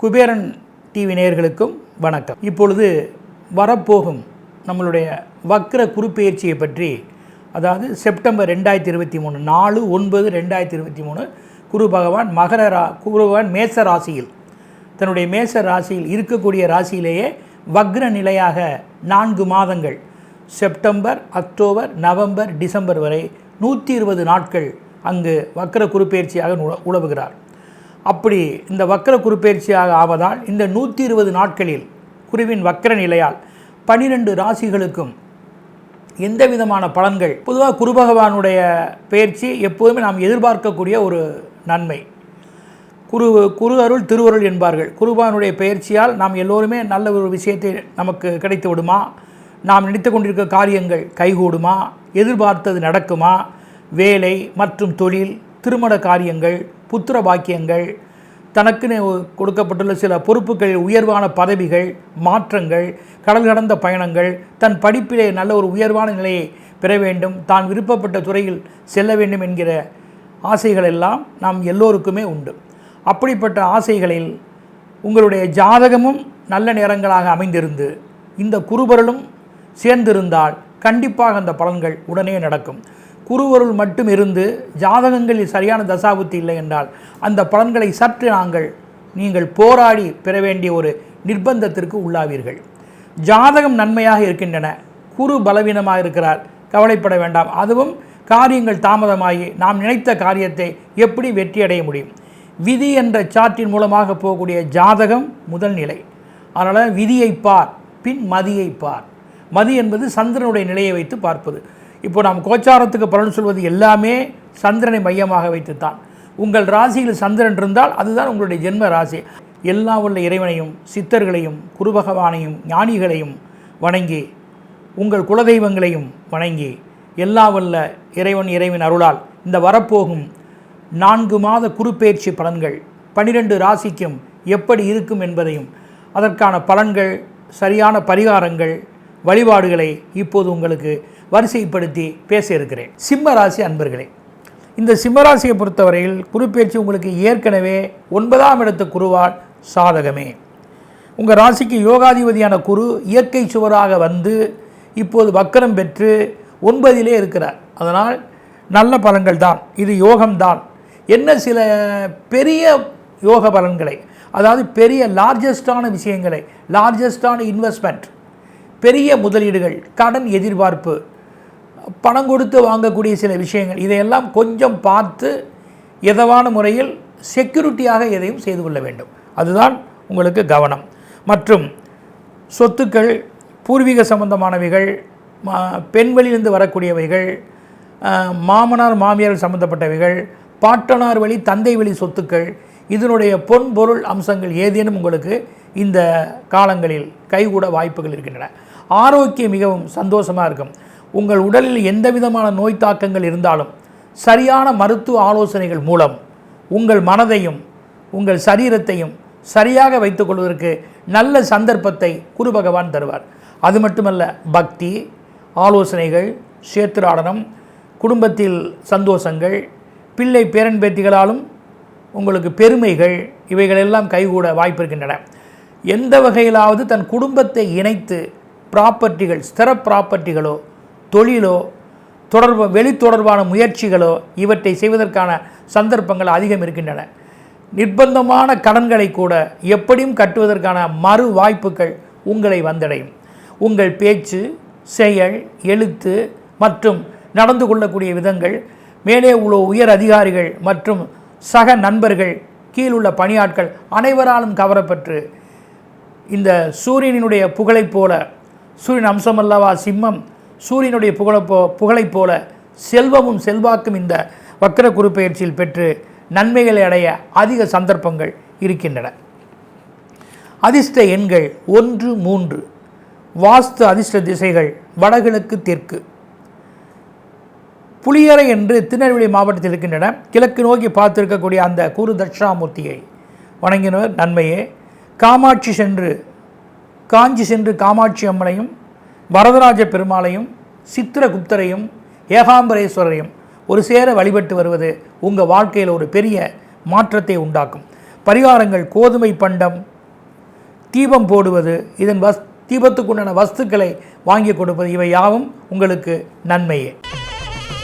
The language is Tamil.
குபேரன் டிவி நேயர்களுக்கும் வணக்கம். இப்பொழுது வரப்போகும் நம்மளுடைய வக்ர குறுப்பெயர்ச்சியை பற்றி அதாவது செப்டம்பர் ரெண்டாயிரத்தி இருபத்தி மூணு நாலு ஒன்பது ரெண்டாயிரத்தி இருபத்தி மூணு குரு பகவான் மகர ரா குரு பகவான் மேச ராசியில் தன்னுடைய மேச ராசியில் இருக்கக்கூடிய ராசியிலேயே வக்ர நிலையாக நான்கு மாதங்கள் செப்டம்பர் அக்டோபர் நவம்பர் டிசம்பர் வரை நூற்றி இருபது நாட்கள் அங்கு வக்கர குருப்பெயர்ச்சியாக உல உழவுகிறார். அப்படி இந்த வக்கர குருப்பெயர்ச்சியாக ஆவதால் இந்த நூற்றி இருபது நாட்களில் குருவின் வக்கர நிலையால் பனிரெண்டு ராசிகளுக்கும் எந்த விதமான பலன்கள்? பொதுவாக குரு பகவானுடைய பயிற்சி எப்போதுமே நாம் எதிர்பார்க்கக்கூடிய ஒரு நன்மை. குரு குரு அருள் திருவருள் என்பார்கள். குருபானுடைய பயிற்சியால் நாம் எல்லோருமே நல்ல ஒரு விஷயத்தை நமக்கு கிடைத்து விடுமா? நாம் நினைத்து கொண்டிருக்க காரியங்கள் கைகூடுமா? எதிர்பார்த்தது நடக்குமா? வேலை மற்றும் தொழில் திருமண காரியங்கள் புத்திர பாக்கியங்கள் தனக்குன்னு கொடுக்கப்பட்டுள்ள சில பொறுப்புகளில் உயர்வான பதவிகள் மாற்றங்கள் கடல் கடந்த பயணங்கள் தன் படிப்பிலே நல்ல ஒரு உயர்வான நிலையை பெற வேண்டும் தான் விருப்பப்பட்ட துறையில் செல்ல வேண்டும் என்கிற ஆசைகள் எல்லாம் நாம் எல்லோருக்குமே உண்டு. அப்படிப்பட்ட ஆசைகளில் உங்களுடைய ஜாதகமும் நல்ல நேரங்களாக அமைந்திருந்து இந்த குருபரலும் சேர்ந்திருந்தால் கண்டிப்பாக அந்த பலன்கள் உடனே நடக்கும். குருவருள் மட்டும் இருந்து ஜாதகங்களில் சரியான தசாபுத்தி இல்லை என்றால் அந்த பலன்களை சற்று நாங்கள் நீங்கள் போராடி பெற வேண்டிய ஒரு நிர்பந்தத்திற்கு உள்ளாவீர்கள். ஜாதகம் நன்மையாக இருக்கின்றன. குரு பலவீனமாக இருக்கிறார். கவலைப்பட வேண்டாம். அதுவும் காரியங்கள் தாமதமாகி நாம் நினைத்த காரியத்தை எப்படி வெற்றியடைய முடியும்? விதி என்ற சாற்றின் மூலமாக போகக்கூடிய ஜாதகம் முதல் நிலை. அதனால் விதியை பார் பின் மதியை பார். மதி என்பது சந்திரனுடைய நிலையை வைத்து பார்ப்பது. இப்போ நாம் கோச்சாரத்துக்கு பலன் சொல்வது எல்லாமே சந்திரனை மையமாக வைத்துத்தான். உங்கள் ராசியில் சந்திரன் இருந்தால் அதுதான் உங்களுடைய ஜென்ம ராசி. எல்லா உள்ள இறைவனையும் சித்தர்களையும் குருபகவானையும் ஞானிகளையும் வணங்கி உங்கள் குலதெய்வங்களையும் வணங்கி எல்லா வல்ல இறைவன் இறைவன் அருளால் இந்த வரப்போகும் நான்கு மாத குறுப்பெயர்ச்சி பலன்கள் பனிரெண்டு ராசிக்கும் எப்படி இருக்கும் என்பதையும் அதற்கான பலன்கள் சரியான பரிகாரங்கள் வழிபாடுகளை இப்போது உங்களுக்கு வரிசைப்படுத்தி பேச இருக்கிறேன் சிம்ம ராசி அன்பர்களே இந்த சிம்மராசியை பொறுத்தவரையில் குருப்பெயர்ச்சி உங்களுக்கு ஏற்கனவே ஒன்பதாம் இடத்து குருவால் சாதகமே. உங்கள் ராசிக்கு யோகாதிபதியான குரு இயற்கை சுவராக வந்து இப்போது வக்கரம் பெற்று ஒன்பதிலே இருக்கிறார். அதனால் நல்ல பலன்கள் தான் இது யோகம்தான் என்ன சில பெரிய யோக பலன்களை அதாவது பெரிய லார்ஜஸ்டான விஷயங்களை லார்ஜஸ்டான இன்வெஸ்ட்மெண்ட் பெரிய முதலீடுகள் கடன் எதிர்பார்ப்பு பணம் கொடுத்து வாங்கக்கூடிய சில விஷயங்கள் இதையெல்லாம் கொஞ்சம் பார்த்து எதவான முறையில் செக்யூரிட்டியாக எதையும் செய்து கொள்ள வேண்டும். அதுதான் உங்களுக்கு கவனம். மற்றும் சொத்துக்கள் பூர்வீக சம்பந்தமானவைகள் பெண்வெளியிலிருந்து வரக்கூடியவைகள் மாமனார் மாமியார் சம்பந்தப்பட்டவைகள் பாட்டனார் வழி தந்தை வழி சொத்துக்கள் இதனுடைய பொன்பொருள் அம்சங்கள் ஏதேனும் உங்களுக்கு இந்த காலங்களில் கைகூட வாய்ப்புகள் இருக்கின்றன. ஆரோக்கியம் மிகவும் சந்தோஷமாக இருக்கும். உங்கள் உடலில் எந்த விதமான நோய் தாக்கங்கள் இருந்தாலும் சரியான மருத்துவ ஆலோசனைகள் மூலம் உங்கள் மனதையும் உங்கள் சரீரத்தையும் சரியாக வைத்துக்கொள்வதற்கு நல்ல சந்தர்ப்பத்தை குரு பகவான் தருவார். அது மட்டுமல்ல பக்தி ஆலோசனைகள் சேத்திராடனம் குடும்பத்தில் சந்தோஷங்கள் பிள்ளை பேரன் பேத்திகளாலும் உங்களுக்கு பெருமைகள் இவைகளெல்லாம் கைகூட வாய்ப்பு இருக்கின்றன. எந்த வகையிலாவது தன் குடும்பத்தை இணைத்து ப்ராப்பர்ட்டிகள் ஸ்திர ப்ராப்பர்ட்டிகளோ தொழிலோ தொடர்பு வெளி தொடர்பான முயற்சிகளோ இவற்றை செய்வதற்கான சந்தர்ப்பங்கள் அதிகம் இருக்கின்றன. நிர்பந்தமான கடன்களை கூட எப்படியும் கட்டுவதற்கான மறு வாய்ப்புகள் உங்களை வந்தடையும். உங்கள் பேச்சு செயல் எழுத்து மற்றும் நடந்து கொள்ளக்கூடிய விதங்கள் மேலே உள்ள உயர் அதிகாரிகள் மற்றும் சக நண்பர்கள் கீழுள்ள பணியாட்கள் அனைவராலும் கவரப்பட்டு இந்த சூரியனினுடைய புகழைப் போல சூரியன் அம்சமல்லவா சிம்மம்? சூரியனுடைய புகழை போ புகழைப் போல செல்வமும் செல்வாக்கும் இந்த வக்கர குருப்பெயர்ச்சியில் பெற்று நன்மைகளை அடைய அதிக சந்தர்ப்பங்கள் இருக்கின்றன. அதிர்ஷ்ட எண்கள் ஒன்று மூன்று. வாஸ்து அதிர்ஷ்ட திசைகள் வடகிழக்கு தெற்கு. புளியரை என்று திருநெல்வேலி மாவட்டத்தில் இருக்கின்றன. கிழக்கு நோக்கி பார்த்திருக்கக்கூடிய அந்த குரு தட்சிணாமூர்த்தியை வணங்கினவர். நன்மையே. காமாட்சி சென்று காஞ்சி சென்று காமாட்சி அம்மனையும் வரதராஜ பெருமாளையும் சித்திரகுப்தரையும் ஏகாம்பரேஸ்வரரையும் ஒரு சேர வழிபட்டு வருவது உங்கள் வாழ்க்கையில் ஒரு பெரிய மாற்றத்தை உண்டாக்கும். பரிகாரங்கள் கோதுமை பண்டம் தீபம் போடுவது இதன் வஸ் தீபத்துக்குண்டான வஸ்துக்களை வாங்கி கொடுப்பது இவை யாவும் உங்களுக்கு நன்மையே.